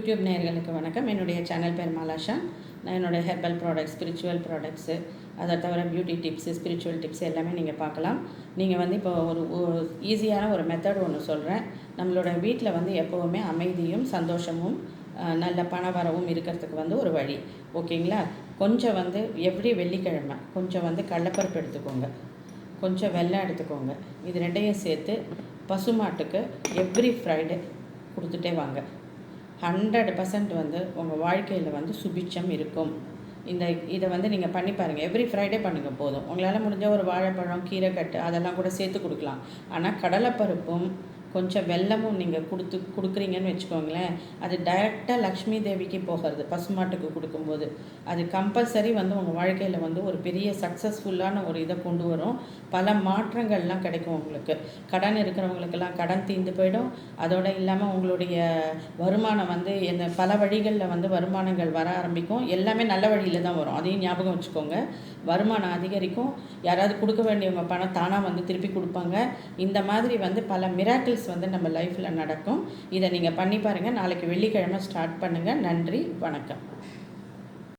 YouTube நேர்களுக்கு வணக்கம். என்னுடைய சேனல் பேர் மலாஷா. நான் என்னுடைய ஹெர்பல் ப்ராடக்ட்ஸ் ஸ்பிரிச்சுவல் ப்ராடக்ட்ஸு அதை தவிர பியூட்டி டிப்ஸு ஸ்பிரிச்சுவல் டிப்ஸ் எல்லாமே நீங்கள் பார்க்கலாம். நீங்கள் வந்து இப்போ ஒரு ஈஸியான ஒரு மெத்தட் ஒன்று சொல்கிறேன் நம்மளோட வீட்டில் வந்து எப்போவுமே அமைதியும் சந்தோஷமும் நல்ல பண வரவும் இருக்கிறதுக்கு வந்து ஒரு வழி. ஓகேங்களா கொஞ்சம் வந்து எவ்ரி வெள்ளிக்கிழமை கொஞ்சம் வந்து கடலப்பருப்பு எடுத்துக்கோங்க. கொஞ்சம் வெள்ளம் எடுத்துக்கோங்க. இது ரெண்டையும் சேர்த்து பசுமாட்டுக்கு எவ்ரி ஃப்ரைடே கொடுத்துட்டே வாங்க. ஹண்ட்ரட் பர்சன்ட் வந்து உங்கள் வாழ்க்கையில் வந்து சுபிட்சம் இருக்கும். இந்த இதை வந்து நீங்கள் பண்ணி பாருங்கள் எவ்ரி ஃப்ரைடே பண்ணுங்கள் போதும். உங்களால் முடிஞ்ச ஒரு வாழைப்பழம் கீரைக்கட்டு அதெல்லாம் கூட சேர்த்து கொடுக்கலாம். ஆனால் கடலைப்பருப்பும் கொஞ்சம் வெல்லமும் நீங்கள் கொடுத்து கொடுக்குறீங்கன்னு வச்சுக்கோங்களேன். அது டைரெக்டாக லக்ஷ்மி தேவிக்கு போகிறது பசுமாட்டுக்கு கொடுக்கும்போது. அது கம்பல்சரி வந்து உங்கள் வாழ்க்கையில் வந்து ஒரு பெரிய சக்ஸஸ்ஃபுல்லான ஒரு இதை கொண்டு வரும். பல மாற்றங்கள்லாம் கிடைக்கும் உங்களுக்கு. கடன் இருக்கிறவங்களுக்கெல்லாம் கடன் தீர்ந்து போயிடும். அதோடு இல்லாமல் உங்களுடைய வருமானம் வந்து எந்த பல வழிகளில் வந்து வருமானங்கள் வர ஆரம்பிக்கும். எல்லாமே நல்ல வழியில் தான் வரும். அதையும் ஞாபகம் வச்சுக்கோங்க. வருமானம் அதிகரிக்கும். யாராவது கொடுக்க வேண்டியவங்க பணம் தானாக வந்து திருப்பி கொடுப்பாங்க. இந்த மாதிரி வந்து பல மிராக்கிள்ஸ் வந்து நம்ம லைஃப்பில் நடக்கும். இதை நீங்கள் பண்ணி பாருங்கள் நாளைக்கு வெள்ளிக்கிழமை ஸ்டார்ட் பண்ணுங்கள் நன்றி. வணக்கம்.